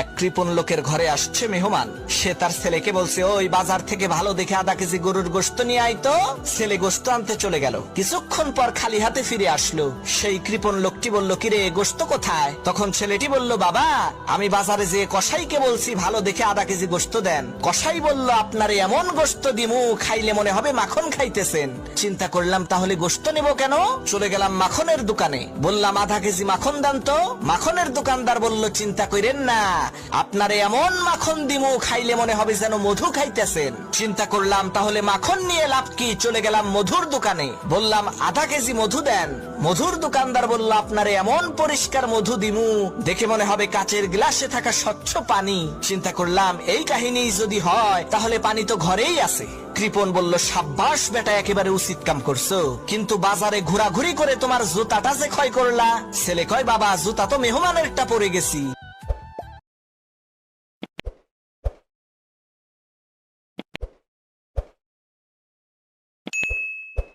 এক কৃপণ লোকের ঘরে আসছে মেহমান। সে তার ছেলেকে বলছে, ওই বাজার থেকে ভালো দেখে আধা কেজি গরুর গোস্ত নিয়ে আইতো ছেলে গোস্ত আনতে চলে গেল। কিছুক্ষণ পর খালি হাতে ফিরে আসলো। সেই কৃপণ লোকটি বলল, কিরে গোস্ত কোথায়? তখন ছেলেটি বলল, বাবা, আমি বাজারে যেয়ে কসাইকে বলছি, ভালো দেখে আধা কেজি গোস্ত দেন। কসাই বলল, আপনার এমন গোস্ত দিমু, খাইলে মনে হবে মাখন খাইতেছেন। চিন্তা করলাম, তাহলে গোস্ত নেব কেন? চলে গেলাম মাখনের দোকানে। বললাম, আধা কেজি মাখন দেন তো। মাখনের দোকানদার বলল, চিন্তা করেন না আপনার এমন মাখন দিমু, খাইলে মনে হবে যেন মধু খাইতেছেন। চিন্তা করলাম, তাহলে মাখন নিয়ে লাভ কি? চলে গেলাম মধুর দোকানে। বললাম, আধা কেজি মধু দেন। মধুর দোকানদার বলল, আপনার এমন পরিষ্কার মধু দিমু, দেখে মনে হবে কাচের গ্লাসে থাকা স্বচ্ছ পানি। চিন্তা করলাম, এই কাহিনী যদি হয়, তাহলে পানি তো ঘরেই আছে। কৃপন বলল, সাব্বাস বেটা, একেবারে উচিত কাম করছ। কিন্তু বাজারে ঘোরাঘুরি করে তোমার জুতাটা যে ক্ষয় করলা, ছেলে কয়, বাবা, জুতা তো মেহমানেরটা পরে গেছি।